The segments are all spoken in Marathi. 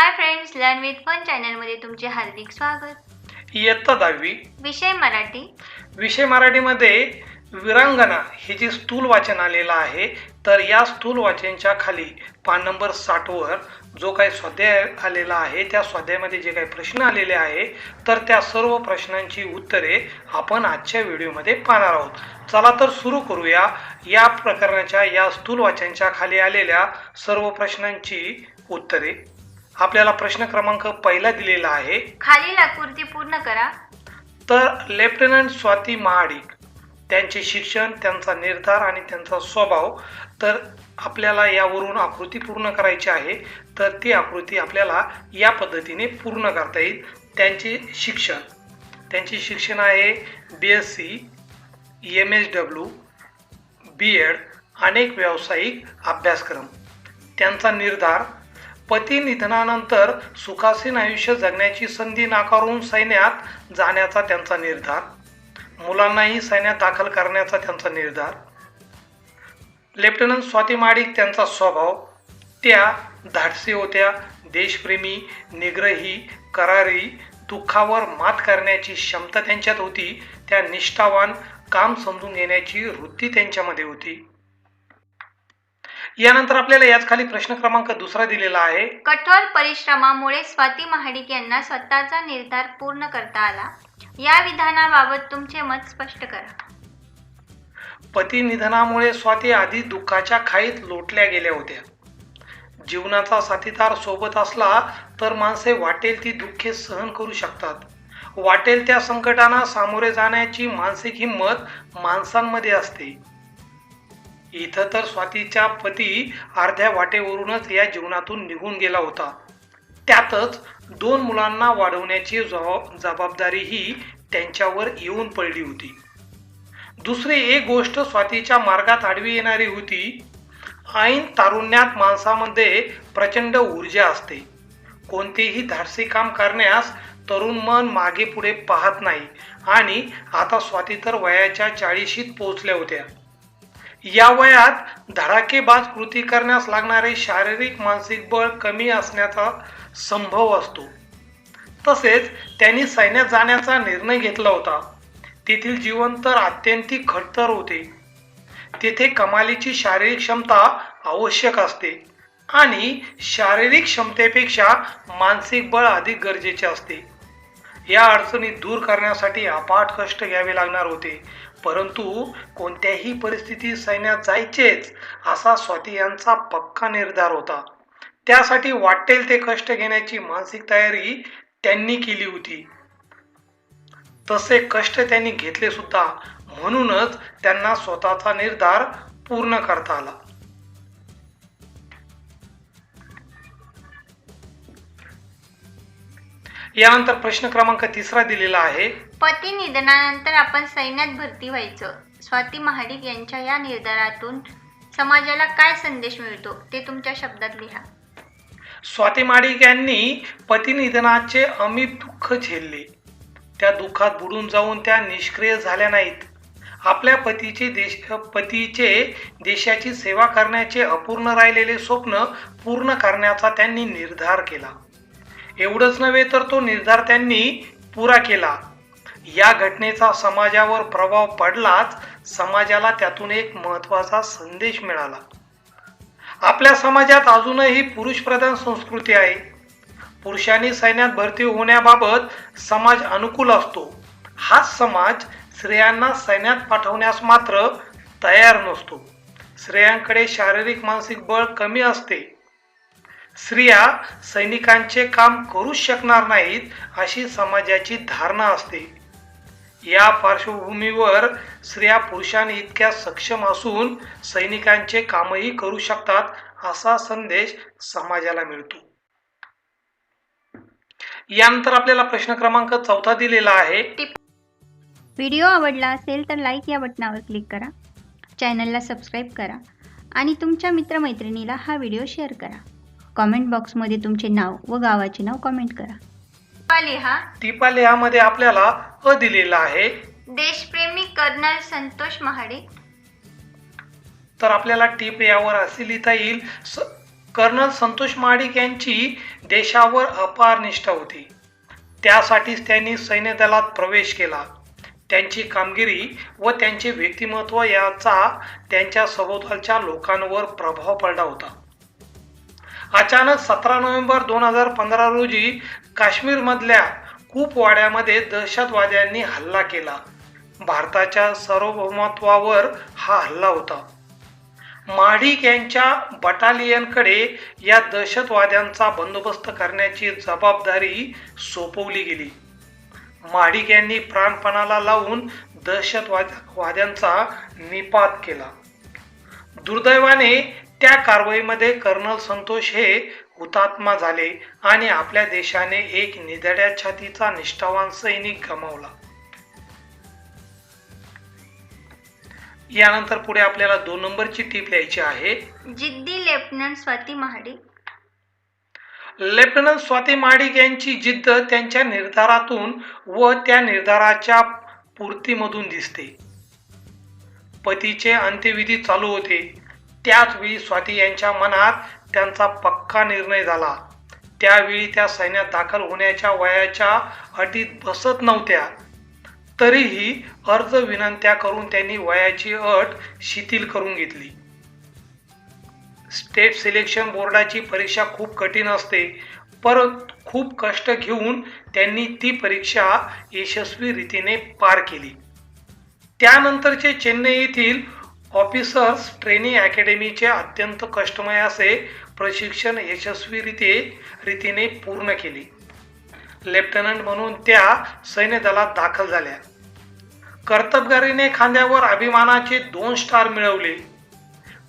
Hi friends learn with fun चॅनलमध्ये तुमचे हार्दिक स्वागत. इयत्ता दहावी. विषय मराठी. विषय मराठीमध्ये विरांगना हे जे स्थूल वाचन आलेलं आहे तर या स्थूल वाचनच्या खाली पान नंबर साठवर जो काही स्वाध्याय आलेला आहे त्या स्वाध्यायामध्ये जे काही प्रश्न आलेले आहे तर त्या सर्व प्रश्नांची उत्तरे आपण आजच्या व्हिडिओमध्ये पाहणार आहोत. चला तर सुरू करूया. या प्रकरणाच्या या स्थूल वाचनच्या खाली आलेल्या सर्व प्रश्नांची उत्तरे. आपल्याला प्रश्न क्रमांक पहिला दिलेला आहे. खालील आकृती पूर्ण करा. तर लेफ्टनंट स्वाती महाडिक त्यांचे शिक्षण त्यांचा निर्धार आणि त्यांचा स्वभाव तर आपल्याला यावरून आकृती पूर्ण करायची आहे. तर ती आकृती आपल्याला या पद्धतीने पूर्ण करता येईल. त्यांचे शिक्षण. त्यांचे शिक्षण आहे B S C M S W B Ed अनेक व्यावसायिक अभ्यासक्रम. त्यांचा निर्धार पती निधनानंतर सुखासीन आयुष्य जगण्याची संधी नाकारून सैन्यात जाण्याचा त्यांचा निर्धार. मुलांनाही सैन्यात दाखल करण्याचा त्यांचा निर्धार. लेफ्टनंट स्वाती माडिक त्यांचा स्वभाव. त्या धाडसी होत्या. देशप्रेमी निग्रही करारी दुःखावर मात करण्याची क्षमता त्यांच्यात होती. त्या निष्ठावान काम समजून घेण्याची वृत्ती त्यांच्यामध्ये होती. यानंतर आपल्याला याच खाली प्रश्न क्रमांक दुसरा दिलेला आहे. कठोर परिश्रमामुळे स्वाती महाडिक यांना स्वतःचा निर्धार पूर्ण करता आला. या विधानाबाबत तुमचे मत स्पष्ट करा. पती निधनामुळे स्वाती आधी दुःखाच्या खाईत लोटल्या गेल्या होत्या. जीवनाचा साथीदार सोबत असला तर माणसे वाटेल ती दुःखे सहन करू शकतात. वाटेल त्या संकटांना सामोरे जाण्याची मानसिक हिंमत माणसांमध्ये असते. इथं तर स्वातीच्या पती अर्ध्या वाटेवरूनच या जीवनातून निघून गेला होता. त्यातच दोन मुलांना वाढवण्याची जबाब जबाबदारीही त्यांच्यावर येऊन पडली होती. दुसरी एक गोष्ट स्वातीच्या मार्गात आडवी येणारी होती ऐन तारुण्यात माणसामध्ये प्रचंड ऊर्जा असते. कोणतेही धाडसी काम करण्यास तरुण मन मागे पुढे पाहत नाही आणि आता स्वाती तर वयाच्या चाळीशीत पोहोचल्या होत्या. या वयात धडाकेबाज कृती करण्यास लागणारे शारीरिक मानसिक बळ कमी असण्याचा संभव असतो. तसेच त्यांनी सैन्यात जाण्याचा निर्णय घेतला होता. तेथील जीवन तर अत्यंतिक खडतर होते. तेथे कमालीची शारीरिक क्षमता आवश्यक असते आणि शारीरिक क्षमतेपेक्षा मानसिक बळ अधिक गरजेचे असते. या अडचणी दूर करण्यासाठी अपाट कष्ट घ्यावे लागणार होते. परंतु कोणत्याही परिस्थितीत सैन्यात जायचेच असा स्वाती यांचा पक्का निर्धार होता. त्यासाठी वाटेल ते कष्ट घेण्याची मानसिक तयारी त्यांनी केली होती. तसे कष्ट त्यांनी घेतले सुद्धा म्हणूनच त्यांना स्वतःचा निर्धार पूर्ण करता आला. यानंतर प्रश्न क्रमांक तिसरा दिलेला आहे. पती निधनानंतर आपण सैन्यात भरती व्हायचं. स्वाती महाडिक यांच्या या निर्धारातून समाजाला काय संदेश मिळतो ते तुमच्या शब्दात लिहा. स्वाती माडिक यांनी पती निधनाचे अमित दुःख झेलले. त्या दुःखात बुडून जाऊन त्या निष्क्रिय झाल्या नाहीत. आपल्या पतीचे देश पतीचे देशाची सेवा करण्याचे अपूर्ण राहिलेले स्वप्न पूर्ण करण्याचा त्यांनी निर्धार केला. एवढंच नव्हे तर तो निर्धार त्यांनी पुरा केला. या घटनेचा समाजावर प्रभाव पडलाच समाजाला त्यातून एक महत्त्वाचा संदेश मिळाला. आपल्या समाजात अजूनही पुरुषप्रधान संस्कृती आहे. पुरुषांनी सैन्यात भरती होण्याबाबत समाज अनुकूल असतो. हाच समाज स्त्रियांना सैन्यात पाठवण्यास मात्र तयार नसतो. स्त्रियांकडे शारीरिक मानसिक बळ कमी असते. स्त्रिया सैनिकांचे काम करूच शकणार नाहीत अशी समाजाची धारणा असते. या पार्श्वभूमीवर स्त्रिया पुरुषांनी इतक्या सक्षम असून सैनिकांचे कामही करू शकतात असा संदेश समाजाला मिळतो. यानंतर आपल्याला प्रश्न क्रमांक चौथा दिलेला आहे. व्हिडिओ आवडला असेल तर लाईक या बटनावर क्लिक करा. चॅनलला सबस्क्राईब करा आणि तुमच्या मित्रमैत्रिणीला हा व्हिडिओ शेअर करा. कॉमेंट बॉक्समध्ये तुमचे नाव व गावाचे नाव कमेंट करा. लिहा टिपा लेहामध्ये आपल्याला अ दिलेला आहे. देशप्रेमी कर्नल संतोष महाडिक तर आपल्याला टीप यावर असे लिहिता येईल स- कर्नल संतोष महाडिक यांची देशावर अपार निष्ठा होती. त्यासाठीच त्यांनी सैन्य दलात प्रवेश केला. त्यांची कामगिरी व त्यांचे व्यक्तिमत्व याचा त्यांच्या सभोवतालच्या लोकांवर प्रभाव पडला होता. अचानक सतरा नोव्हेंबर दोन हजार पंधरा रोजी काश्मीरमधल्या कुपवाड्यामध्ये दहशतवाद्यांनी हल्ला केला. भारताच्या सार्वभौमत्वावर हा हल्ला होता. महाडिक यांच्या बटालियनकडे या दहशतवाद्यांचा बंदोबस्त करण्याची जबाबदारी सोपवली गेली. महाडिक यांनी प्राणपणाला लावून दहशतवाद वाद्यांचा निपात केला. दुर्दैवाने त्या कारवाईमध्ये कर्नल संतोष हे हुतात्मा झाले आणि आपल्या देशाने एक निधड्या छातीचा निष्ठावान सैनिक गमावला. यानंतर पुढे आपल्याला दोन नंबरची टीप लिहायची आहे. जिद्दी लेफ्टनंट स्वाती महाडिक. लेफ्टनंट स्वाती महाडिक यांची जिद्द त्यांच्या निर्धारातून व त्या निर्धाराच्या पूर्तीमधून दिसते. पतीचे अंत्यविधी चालू होते. त्याचवेळी स्वाती यांच्या मनात त्यांचा पक्का निर्णय झाला. त्यावेळी त्या सैन्यात दाखल होण्याच्या वयाच्या अटीत बसत नव्हत्या. तरीही अर्ज विनंत्या करून त्यांनी वयाची अट शिथिल करून घेतली. स्टेट सिलेक्शन बोर्डाची परीक्षा खूप कठीण असते परत खूप कष्ट घेऊन त्यांनी ती परीक्षा यशस्वी रीतीने पार केली. त्यानंतरचे चेन्नई येथील ऑफिसर्स ट्रेनिंग अकॅडमीचे अत्यंत कष्टमय असे प्रशिक्षण यशस्वीरिते रीतीने पूर्ण केले. लेफ्टनंट म्हणून त्या सैन्य दलात दाखल झाल्या. कर्तबगारीने खांद्यावर अभिमानाचे दोन स्टार मिळवले.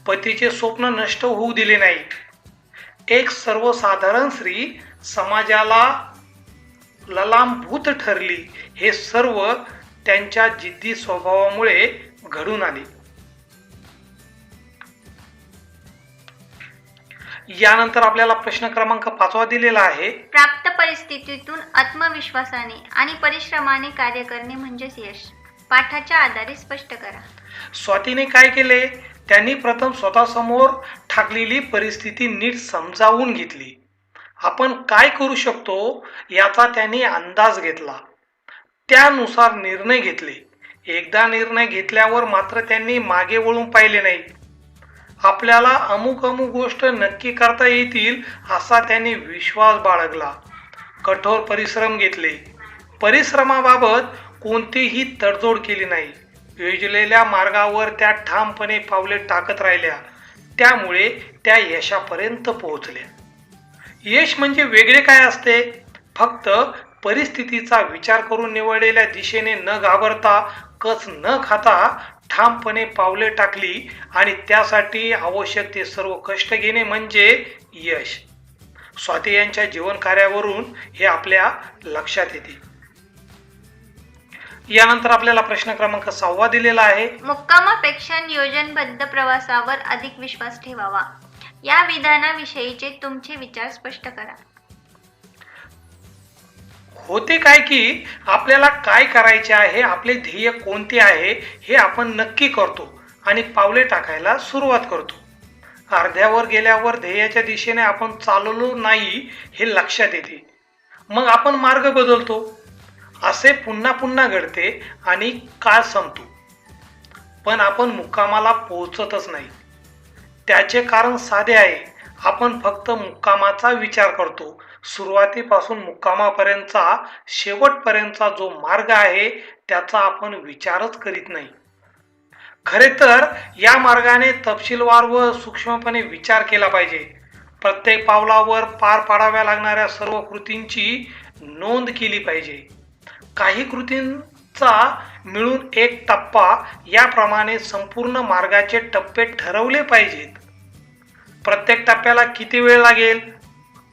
पतीचे स्वप्न नष्ट होऊ दिले नाही एक सर्वसाधारण स्त्री समाजाला ललामभूत ठरली हे सर्व त्यांच्या जिद्दी स्वभावामुळे घडून आले. यानंतर आपल्याला प्रश्न क्रमांक पाचवा दिलेला आहे. प्राप्त परिस्थितीतून आत्मविश्वासाने आणि परिश्रमाने कार्य करणे म्हणजेच यश. पाठाच्या आधारे स्पष्ट करा. स्वातीने काय केले? त्यांनी प्रथम स्वतःसमोर ठाकलेली परिस्थिती नीट समजावून घेतली. आपण काय करू शकतो याचा त्यांनी अंदाज घेतला. त्यानुसार निर्णय घेतले. एकदा निर्णय घेतल्यावर मात्र त्यांनी मागे वळून पाहिले नाही. आपल्याला अमुक अमुक गोष्ट नक्की करता येतील असा त्यांनी विश्वास बाळगला. कठोर परिश्रम घेतले. परिश्रमाबाबत कोणतीही तडजोड केली नाही. योजलेल्या मार्गावर त्या ठामपणे पावले टाकत राहिल्या. त्यामुळे त्या यशापर्यंत पोहोचल्या. यश म्हणजे वेगळे काय असते? फक्त परिस्थितीचा विचार करून निवडलेल्या दिशेने न घाबरता कच न खाता ठामपणे पावले टाकली आणि त्यासाठी आवश्यक ते सर्व कष्ट घेणे म्हणजे यश. स्वाती यांच्या जीवन कार्यावरून हे आपल्या लक्षात येते. यानंतर आपल्याला प्रश्न क्रमांक सहावा दिलेला आहे. मुक्कामापेक्षा नियोजनबद्ध प्रवासावर अधिक विश्वास ठेवावा. या विधानाविषयीचे तुमचे विचार स्पष्ट करा. होते काय की आपल्याला काय करायचे आहे आपले ध्येय कोणते आहे हे आपण नक्की करतो आणि पावले टाकायला सुरुवात करतो. अर्ध्यावर गेल्यावर ध्येयाच्या दिशेने आपण चाललो नाही हे लक्षात येते. मग आपण मार्ग बदलतो. असे पुन्हा पुन्हा घडते आणि काळ संपतो. पण आपण मुक्कामाला पोहोचतच नाही. त्याचे कारण साधे आहे. आपण फक्त मुक्कामाचा विचार करतो. सुरुवातीपासून मुक्कामापर्यंतचा शेवटपर्यंतचा जो मार्ग आहे त्याचा आपण विचारच करीत नाही. खरे तर या मार्गाने तपशीलवार व सूक्ष्मपणे विचार केला पाहिजे. प्रत्येक पावलावर पार पाडाव्या लागणाऱ्या सर्व कृतींची नोंद केली पाहिजे. काही कृतींचा मिळून एक टप्पा याप्रमाणे संपूर्ण मार्गाचे टप्पे ठरवले पाहिजेत. प्रत्येक टप्प्याला किती वेळ लागेल?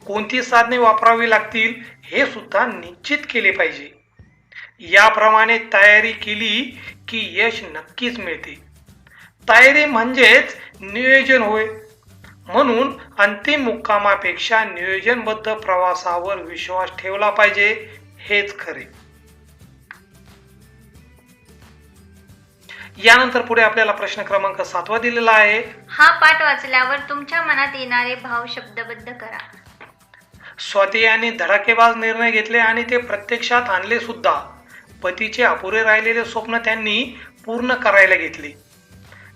कोणती साधने वापरावी लागतील? हे सुद्धा निश्चित केले पाहिजे. याप्रमाणे तयारी केली की यश नक्कीच मिळते. तयारी म्हणजेच नियोजन होय. म्हणून अंतिम मुक्कामापेक्षा नियोजनबद्ध प्रवासावर विश्वास ठेवला पाहिजे. हेच खरे. यानंतर पुढे आपल्याला प्रश्न क्रमांक सातवा दिलेला आहे. हा पाठ वाचल्यावर तुमच्या मनात येणारे भाव शब्दबद्ध करा. स्वाती यांनी धडाकेबाज निर्णय घेतले आणि ते प्रत्यक्षात आणले सुद्धा. पतीचे अपुरे राहिलेले स्वप्न त्यांनी पूर्ण करायला घेतले.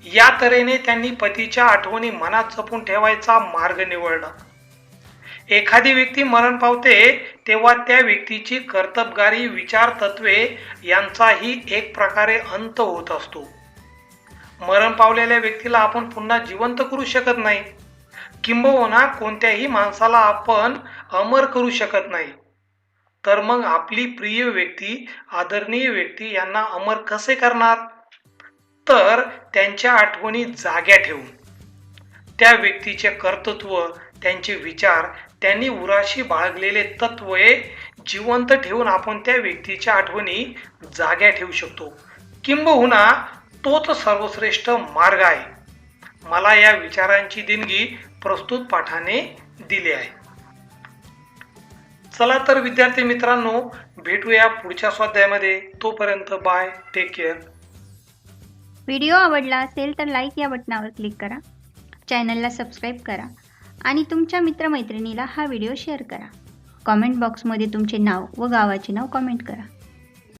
या तऱ्हेने त्यांनी पतीच्या आठवणी मनात जपून ठेवायचा मार्ग निवडला. एखादी व्यक्ती मरण पावते तेव्हा त्या व्यक्तीची कर्तबगारी विचार तत्वे यांचाही एक प्रकारे अंत होत असतो. मरण पावलेल्या व्यक्तीला आपण पुन्हा जिवंत करू शकत नाही. किंबहुना कोणत्याही माणसाला आपण अमर करू शकत नाही. तर मग आपली प्रिय व्यक्ती आदरणीय व्यक्ती यांना अमर कसे करणार? तर त्यांच्या आठवणी जाग्या ठेवून. त्या व्यक्तीचे कर्तृत्व त्यांचे विचार त्यांनी उराशी बाळगलेले तत्वे जिवंत ठेवून आपण त्या व्यक्तीच्या आठवणी जाग्या ठेवू शकतो. किंबहुना तोच सर्वश्रेष्ठ मार्ग आहे. मला या विचारांची देणगी प्रस्तुत पाठाने दिली आहे. चला तर विद्यार्थी मित्रांनो भेटूया पुढच्या स्वाध्यायामध्ये. तोपर्यंत बाय टेक केअर व्हिडिओ आवडला असेल तर लाईक या बटनावर क्लिक करा. चॅनलला सबस्क्राईब करा. आणि तुमच्या मित्रमैत्रिणीला हा व्हिडिओ शेअर करा. कॉमेंट बॉक्समध्ये तुमचे नाव व गावाचे नाव कॉमेंट करा.